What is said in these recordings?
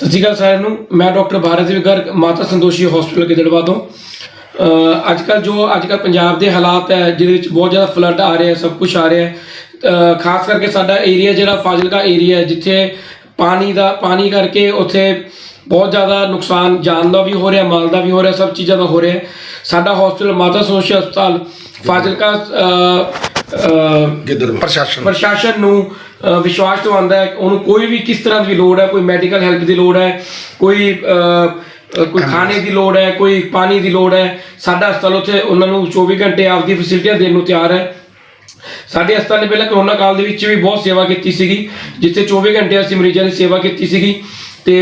ਸਤਿ ਸ਼੍ਰੀ ਅਕਾਲ ਸਾਰਿਆਂ ਨੂੰ। ਮੈਂ ਡਾਕਟਰ ਭਾਰਤ ਵਿਗਰ ਮਾਤਾ ਸੰਤੋਸ਼ੀ ਹਸਪੀਟਲ ਗਿੱਦੜਵਾ ਤੋਂ। ਅੱਜ ਕੱਲ ਜੋ ਅੱਜ ਕੱਲ ਪੰਜਾਬ ਦੇ ਹਾਲਾਤ ਹੈ, ਜਿਹਦੇ ਵਿੱਚ ਬਹੁਤ ਜ਼ਿਆਦਾ ਫਲੱਡ ਆ ਰਿਹਾ ਸਭ ਕੁਝ ਆ ਰਿਹਾ ਖਾਸ ਕਰਕੇ ਸਾਡਾ ਏਰੀਆ ਜਿਹੜਾ ਫਾਜ਼ਿਲਕਾ ਏਰੀਆ ਹੈ, ਜਿੱਥੇ ਪਾਣੀ ਦਾ, ਪਾਣੀ ਕਰਕੇ ਉੱਥੇ ਬਹੁਤ ਜ਼ਿਆਦਾ ਨੁਕਸਾਨ, ਜਾਨ ਦਾ ਵੀ ਹੋ ਰਿਹਾ, ਮਾਲ ਦਾ ਵੀ ਹੋ ਰਿਹਾ, ਸਭ ਚੀਜ਼ਾਂ ਦਾ ਹੋ ਰਿਹਾ ਸਾਡਾ ਹਸਪੀਟਲ ਮਾਤਾ ਸੰਤੋਸ਼ੀ ਹਸਪਤਾਲ ਫਾਜ਼ਿਲਕਾ ਗਿੱਦੜ ਪ੍ਰਸ਼ਾਸਨ ਪ੍ਰਸ਼ਾਸਨ ਨੂੰ ਵਿਸ਼ਵਾਸ ਦਿਵਾਉਂਦਾ ਹੈ ਕਿ ਉਹਨੂੰ ਕੋਈ ਵੀ ਕਿਸ ਤਰ੍ਹਾਂ ਦੀ ਲੋੜ ਹੈ ਕੋਈ ਮੈਡੀਕਲ ਹੈਲਪ ਦੀ ਲੋੜ ਹੈ ਕੋਈ ਕੋਈ ਖਾਣੇ ਦੀ ਲੋੜ ਹੈ ਕੋਈ ਪਾਣੀ ਦੀ ਲੋੜ ਹੈ ਸਾਡਾ ਹਸਪਤਾਲ ਉੱਥੇ ਉਹਨਾਂ ਨੂੰ 24 ਘੰਟੇ ਆਪਦੀ ਫੈਸਿਲਿਟੀਆਂ ਦੇਣ ਨੂੰ ਤਿਆਰ ਹੈ। ਸਾਡੇ ਹਸਪਤਾਲ ਨੇ ਪਹਿਲਾਂ ਕਰੋਨਾ ਕਾਲ ਦੇ ਵਿੱਚ ਵੀ ਬਹੁਤ ਸੇਵਾ ਕੀਤੀ ਸੀਗੀ ਜਿੱਥੇ 24 ਘੰਟੇ ਅਸੀਂ ਮਰੀਜ਼ਾਂ ਦੀ ਸੇਵਾ ਕੀਤੀ ਸੀਗੀ ਤੇ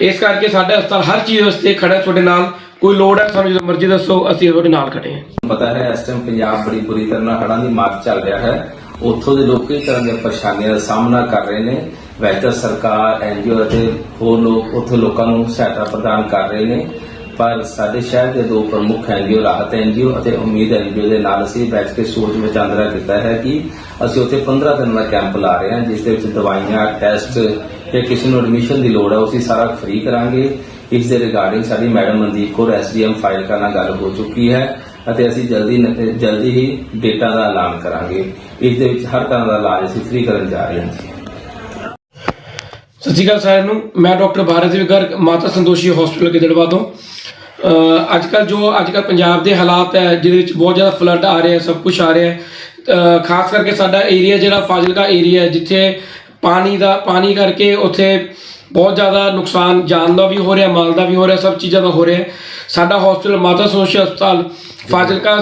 ਇਸ ਕਰਕੇ ਸਾਡਾ ਹਸਪਤਾਲ ਹਰ ਚੀਜ਼ ਵਾਸਤੇ ਖੜਾ ਹੈ ਤੁਹਾਡੇ ਨਾਲ। ਕੋਈ ਲੋੜ ਹੈ ਸਾਨੂੰ ਜਦੋਂ ਮਰਜ਼ੀ ਦੱਸੋ, ਅਸੀਂ ਤੁਹਾਡੇ ਨਾਲ ਖੜੇ ਹਾਂ। ਪਤਾ ਹੈ, ਇਸ ਟਾਈਮ ਪੰਜਾਬ ਬੜੀ ਬੁਰੀ ਤਰ੍ਹਾਂ ਹੜ੍ਹਾਂ ਦੀ ਮਾਰ ਚੱਲ ਰਿਹਾ ਹੈ। ਉੱਥੋਂ ਦੇ ਲੋਕ ਕਈ ਤਰ੍ਹਾਂ ਦੀਆਂ ਪਰੇਸ਼ਾਨੀਆਂ ਦਾ ਸਾਹਮਣਾ ਕਰ ਰਹੇ ਨੇ। ਵੈਸੇ ਸਰਕਾਰ ਐਨਜੀਓ ਅਤੇ ਹੋਰ ਲੋਕ ਉੱਥੇ ਲੋਕਾਂ ਨੂੰ ਸਹਾਇਤਾ ਪ੍ਰਦਾਨ ਕਰ ਰਹੇ ਨੇ। ਪਰ ਸਾਡੇ ਸ਼ਹਿਰ ਦੇ ਦੋ ਪ੍ਰਮੁੱਖ ਐਨਜੀਓ ਰਾਹਤ ਐਨਜੀਓ ਅਤੇ ਉਮੀਦ ਐਨਜੀਓ ਦੇ ਨਾਲ ਅਸੀਂ ਬੈਠ ਕੇ ਸੋਚ ਵਿਚਾਂਦਰਾ ਕੀਤਾ ਹੈ ਕਿ ਅਸੀਂ ਉੱਥੇ 15 ਦਿਨ ਦਾ ਕੈਂਪ ਲਾ ਰਹੇ ਹਾਂ, ਜਿਸ ਦੇ ਵਿੱਚ ਦਵਾਈਆਂ, ਟੈਸਟ ਤੇ ਕਿਸੇ ਨੂੰ ਐਡਮਿਸ਼ਨ ਦੀ ਲੋੜ ਹੈ, ਉਹ ਅਸੀਂ ਸਾਰਾ ਫ੍ਰੀ ਕਰਾਂਗੇ। ਇਸ ਦੇ ਰਿਗਾਰਡਿੰਗ ਸਾਡੀ madam Mandeep Kaur SDM file ਨਾਲ ਗੱਲ ਹੋ ਚੁੱਕੀ ਹੈ ਅਤੇ ਅਸੀਂ ਜਲਦੀ ਨ- ਜਲਦੀ ਹੀ ਡੇਟਾ ਦਾ ਐਲਾਨ ਕਰਾਂਗੇ। ਇਸ ਦੇ ਵਿੱਚ ਹਰ ਤਰ੍ਹਾਂ ਦਾ ਇਲਾਜ ਅਸੀਂ ਫ੍ਰੀ ਕਰਨ ਜਾ ਰਹੇ ਹਾਂ ਜੀ। ਸਤਿ ਸ਼੍ਰੀ ਅਕਾਲ ਸਾਰਿਆਂ ਨੂੰ। ਮੈਂ ਡਾਕਟਰ ਭਾਰਤ ਵਿਗਰ, ਮਾਤਾ ਸੰਤੋਸ਼ੀ ਹਸਪੀਟਲ ਗਿੱਦੜਵਾ ਤੋਂ। ਅੱਜ ਕੱਲ ਜੋ ਅੱਜ ਕੱਲ ਪੰਜਾਬ ਦੇ ਹਾਲਾਤ ਹੈ, ਜਿਹਦੇ ਵਿੱਚ ਬਹੁਤ ਜ਼ਿਆਦਾ ਫਲੱਡ ਆ ਰਿਹਾ ਸਭ ਕੁਝ ਆ ਰਿਹਾ ਹੈ। ਖਾਸ ਕਰਕੇ ਸਾਡਾ ਏਰੀਆ ਜਿਹੜਾ ਫਾਜ਼ਿਲਕਾ ਏਰੀਆ ਹੈ, ਜਿੱਥੇ ਪਾਣੀ ਦਾ ਪਾਣੀ ਕਰਕੇ ਉੱਥੇ ਬਹੁਤ ਜ਼ਿਆਦਾ ਨੁਕਸਾਨ ਜਾਨ ਦਾ ਵੀ ਹੋ ਰਿਹਾ ਮਾਲ ਦਾ ਵੀ ਹੋ ਰਿਹਾ ਸਭ ਚੀਜ਼ਾਂ ਦਾ ਹੋ ਰਿਹਾ। ਹੈ। ਸਾਡਾ ਹਸਪੀਟਲ ਮਾਤਾ ਸੰਤੋਸ਼ੀ ਹਸਪਤਾਲ ਫਾਜ਼ਿਲਕਾ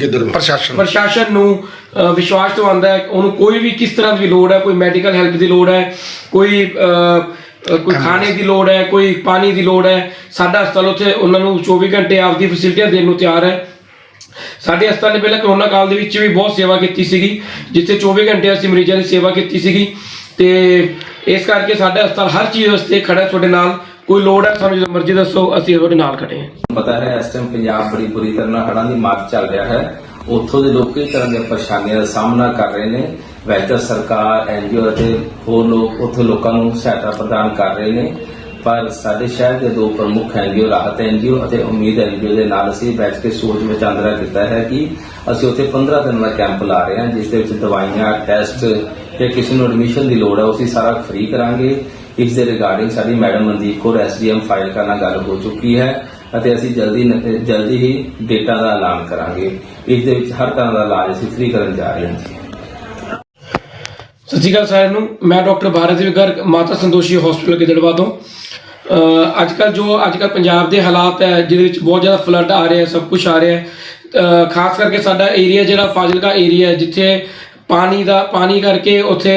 ਗਿੱਦੜ ਪ੍ਰਸ਼ਾਸਨ ਪ੍ਰਸ਼ਾਸਨ ਨੂੰ ਵਿਸ਼ਵਾਸ ਦਿਵਾਉਂਦਾ ਹੈ ਕਿ ਉਹਨੂੰ ਕੋਈ ਵੀ ਕਿਸ ਤਰ੍ਹਾਂ ਦੀ ਲੋੜ ਹੈ ਕੋਈ ਮੈਡੀਕਲ ਹੈਲਪ ਦੀ ਲੋੜ ਹੈ ਕੋਈ ਕੋਈ ਖਾਣੇ ਦੀ ਲੋੜ ਹੈ ਕੋਈ ਪਾਣੀ ਦੀ ਲੋੜ ਹੈ ਸਾਡਾ ਹਸਪਤਾਲ ਉੱਥੇ ਉਹਨਾਂ ਨੂੰ 24 ਘੰਟੇ ਆਪਦੀ ਫੈਸਿਲਿਟੀਆਂ ਦੇਣ ਨੂੰ ਤਿਆਰ ਹੈ। ਸਾਡੇ ਹਸਪਤਾਲ ਨੇ ਪਹਿਲਾਂ ਕਰੋਨਾ ਕਾਲ ਦੇ ਵਿੱਚ ਵੀ ਬਹੁਤ ਸੇਵਾ ਕੀਤੀ ਸੀਗੀ ਜਿੱਥੇ 24 ਘੰਟੇ ਅਸੀਂ ਮਰੀਜ਼ਾਂ ਦੀ ਸੇਵਾ ਕੀਤੀ ਸੀਗੀ ਤੇ ਇਸ ਕਰਕੇ ਸਾਡਾ ਹਸਪਤਾਲ ਹਰ ਚੀਜ਼ ਵਾਸਤੇ ਖੜਾ ਹੈ, ਤੁਹਾਡੇ ਨਾਲ। ਕੋਈ ਲੋੜ ਹੈ, ਸਾਨੂੰ ਜਦੋਂ ਮਰਜ਼ੀ ਦੱਸੋ, ਅਸੀਂ ਤੁਹਾਡੇ ਨਾਲ ਖੜੇ ਹਾਂ। ਪਤਾ ਹੈ, ਇਸ ਟਾਈਮ ਪੰਜਾਬ ਬੜੀ ਬੁਰੀ ਤਰ੍ਹਾਂ ਹੜ੍ਹਾਂ ਦੀ ਮਾਰ ਚੱਲ ਰਿਹਾ ਹੈ। ਉੱਥੋਂ ਦੇ ਲੋਕ ਕਈ ਤਰ੍ਹਾਂ ਦੀਆਂ ਪਰੇਸ਼ਾਨੀਆਂ ਦਾ ਸਾਹਮਣਾ ਕਰ ਰਹੇ ਨੇ। ਵੈਸੇ ਸਰਕਾਰ ਐਨਜੀਓ ਅਤੇ ਹੋਰ ਲੋਕ ਉੱਥੇ ਲੋਕਾਂ ਨੂੰ ਸਹਾਇਤਾ ਪ੍ਰਦਾਨ ਕਰ ਰਹੇ ਨੇ। ਪਰ ਸਾਡੇ ਸ਼ਹਿਰ ਦੇ ਦੋ ਪ੍ਰਮੁੱਖ ਐਨਜੀਓ ਰਾਹਤ ਐਨਜੀਓ ਅਤੇ ਉਮੀਦ ਐਨਜੀਓ ਦੇ ਨਾਲ ਅਸੀਂ ਬੈਠ ਕੇ ਸੋਚ ਵਿਚਾਂਦਰਾ ਕੀਤਾ ਹੈ ਕਿ ਅਸੀਂ ਉੱਥੇ 15 ਦਿਨ ਦਾ ਕੈਂਪ ਲਾ ਰਹੇ ਹਾਂ, ਜਿਸ ਦੇ ਵਿੱਚ ਦਵਾਈਆਂ, ਟੈਸਟ ਜਾਂ ਕਿਸੇ ਨੂੰ ਐਡਮਿਸ਼ਨ ਦੀ ਲੋੜ ਹੈ, ਉਹ ਅਸੀਂ ਸਾਰਾ ਫ੍ਰੀ ਕਰਾਂਗੇ। ਇਸ ਦੇ ਰਿਗਾਰਡਿੰਗ ਸਾਡੀ madam Mandeep Kaur SDM file ਕਰਨਾ ਗੱਲ ਹੋ ਚੁੱਕੀ ਹੈ ਅਤੇ ਅਸੀਂ ਜਲਦੀ ਜਲਦੀ ਹੀ ਡੇਟਾ ਦਾ ਐਲਾਨ ਕਰਾਂਗੇ। ਇਸ ਦੇ ਵਿੱਚ ਹਰ ਤਰ੍ਹਾਂ ਦਾ ਇਲਾਜ ਅਸੀਂ ਫ੍ਰੀ ਕਰਨ ਜਾ ਰਹੇ ਹਾਂ ਜੀ। ਸਤਿ ਸ਼੍ਰੀ ਅਕਾਲ ਸਾਰਿਆਂ ਨੂੰ। ਮੈਂ ਡਾਕਟਰ ਭਾਰਤ ਵਿਗਰ, ਮਾਤਾ ਸੰਤੋਸ਼ੀ ਹਸਪੀਟਲ ਗਿੱਦੜਵਾ ਤੋਂ। ਅੱਜ ਕੱਲ ਜੋ ਅੱਜ ਕੱਲ ਪੰਜਾਬ ਦੇ ਹਾਲਾਤ ਹੈ, ਜਿਹਦੇ ਵਿੱਚ ਬਹੁਤ ਜ਼ਿਆਦਾ ਫਲੱਡ ਆ ਰਿਹਾ ਸਭ ਕੁਝ ਆ ਰਿਹਾ ਖਾਸ ਕਰਕੇ ਸਾਡਾ ਏਰੀਆ ਜਿਹੜਾ ਫਾਜ਼ਿਲਕਾ ਏਰੀਆ ਹੈ, ਜਿੱਥੇ ਪਾਣੀ ਦਾ ਪਾਣੀ ਕਰਕੇ ਉੱਥੇ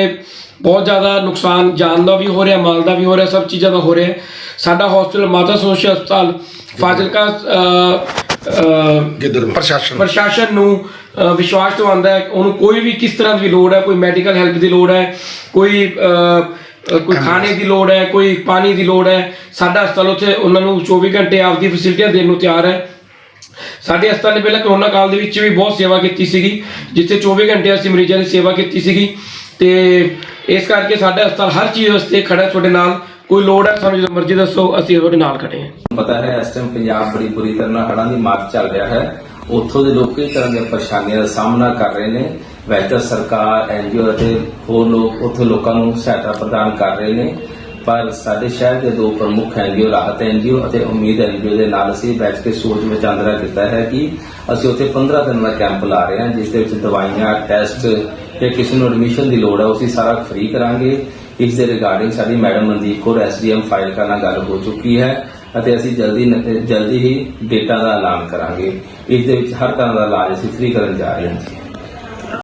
ਬਹੁਤ ਜ਼ਿਆਦਾ ਨੁਕਸਾਨ ਜਾਨ ਦਾ ਵੀ ਹੋ ਰਿਹਾ ਮਾਲ ਦਾ ਵੀ ਹੋ ਰਿਹਾ ਸਭ ਚੀਜ਼ਾਂ ਦਾ ਹੋ ਰਿਹਾ। ਸਾਡਾ ਹਸਪੀਟਲ ਮਾਤਾ ਸੰਤੋਸ਼ੀ ਹਸਪਤਾਲ ਫਾਜ਼ਿਲਕਾ ਗਿੱਦੜ ਪ੍ਰਸ਼ਾਸਨ ਪ੍ਰਸ਼ਾਸਨ ਨੂੰ ਵਿਸ਼ਵਾਸ ਦਿਵਾਉਂਦਾ ਹੈ। ਉਹਨੂੰ ਕੋਈ ਵੀ ਕਿਸ ਤਰ੍ਹਾਂ ਦੀ ਲੋੜ ਹੈ ਕੋਈ ਮੈਡੀਕਲ ਹੈਲਪ ਦੀ ਲੋੜ ਹੈ ਕੋਈ ਕੋਈ ਖਾਣੇ ਦੀ ਲੋੜ ਹੈ ਕੋਈ ਪਾਣੀ ਦੀ ਲੋੜ ਹੈ ਸਾਡਾ ਹਸਪਤਾਲ ਉੱਥੇ ਉਹਨਾਂ ਨੂੰ 24 ਘੰਟੇ ਆਪਦੀ ਫੈਸਿਲਿਟੀਆਂ ਦੇਣ ਨੂੰ ਤਿਆਰ ਹੈ। ਸਾਡੇ ਹਸਪਤਾਲ ਨੇ ਪਹਿਲਾਂ ਕਰੋਨਾ ਕਾਲ ਦੇ ਵਿੱਚ ਵੀ ਬਹੁਤ ਸੇਵਾ ਕੀਤੀ ਸੀਗੀ, ਜਿੱਥੇ 24 ਘੰਟੇ ਅਸੀਂ ਮਰੀਜ਼ਾਂ ਦੀ ਸੇਵਾ ਕੀਤੀ ਸੀਗੀ ਤੇ ਇਸ ਕਰਕੇ ਸਾਡਾ ਹਸਪਤਾਲ ਹਰ ਚੀਜ਼ ਵਾਸਤੇ ਖੜਾ ਤੁਹਾਡੇ ਨਾਲ। ਕੋਈ ਲੋੜ ਹੈ ਸਾਨੂੰ ਜਦੋਂ ਮਰਜ਼ੀ ਦੱਸੋ, ਅਸੀਂ ਤੁਹਾਡੇ ਨਾਲ ਖੜੇ ਹਾਂ। ਪਤਾ ਹੈ, ਇਸ ਟਾਈਮ ਪੰਜਾਬ ਬੜੀ ਬੁਰੀ ਤਰ੍ਹਾਂ ਨਾਲ ਹੜ੍ਹਾਂ ਦੀ ਮਾਰ ਚੱਲ ਰਿਹਾ ਹੈ। ਉੱਥੋਂ ਦੇ ਲੋਕ ਕਈ ਤਰ੍ਹਾਂ ਦੀਆਂ ਪਰੇਸ਼ਾਨੀਆਂ ਦਾ ਸਾਹਮਣਾ ਕਰ ਰਹੇ ਨੇ। ਵੈਸੇ ਤਾਂ ਸਰਕਾਰ ਐਨਜੀਓ ਅਤੇ ਹੋਰ ਲੋਕ ਉੱਥੇ ਲੋਕਾਂ ਨੂੰ ਸਹਾਇਤਾ ਪ੍ਰਦਾਨ ਕਰ ਰਹੇ ਨੇ। ਪਰ ਸਾਡੇ ਸ਼ਹਿਰ ਦੇ ਦੋ ਪ੍ਰਮੁੱਖ ਐਨਜੀਓ ਰਾਹਤ ਐਨਜੀਓ ਅਤੇ ਉਮੀਦ ਐਨਜੀਓ ਦੇ ਨਾਲ ਅਸੀਂ ਬੈਠ ਕੇ ਸੋਚ ਵਿਚਾਂਦਰਾ ਕੀਤਾ ਹੈ ਕਿ ਅਸੀਂ ਉੱਥੇ 15 ਦਿਨ ਦਾ ਕੈਂਪ ਲਾ ਰਹੇ ਹਾਂ, ਜਿਸ ਦੇ ਵਿੱਚ ਦਵਾਈਆਂ, ਟੈਸਟ ਜਾਂ ਕਿਸੇ ਨੂੰ ਐਡਮਿਸ਼ਨ ਦੀ ਲੋੜ ਹੈ, ਉਹ ਅਸੀਂ ਸਾਰਾ ਫ੍ਰੀ ਕਰਾਂਗੇ। ਇਸ ਦੇ ਰਿਗਾਰਡਿੰਗ ਸਾਡੀ madam Mandeep Kaur SDM file ਕਰਨਾ ਗੱਲ ਹੋ ਚੁੱਕੀ ਹੈ ਅਤੇ ਅਸੀਂ ਜਲਦੀ ਜਲਦੀ ਹੀ ਡੇਟਾ ਦਾ ਐਲਾਨ ਕਰਾਂਗੇ। ਇਸ ਦੇ ਵਿੱਚ ਹਰ ਤਰ੍ਹਾਂ ਦਾ ਇਲਾਜ ਅਸੀਂ ਫ੍ਰੀ ਕਰਨ ਜਾ ਰਹੇ ਹਾਂ ਜੀ।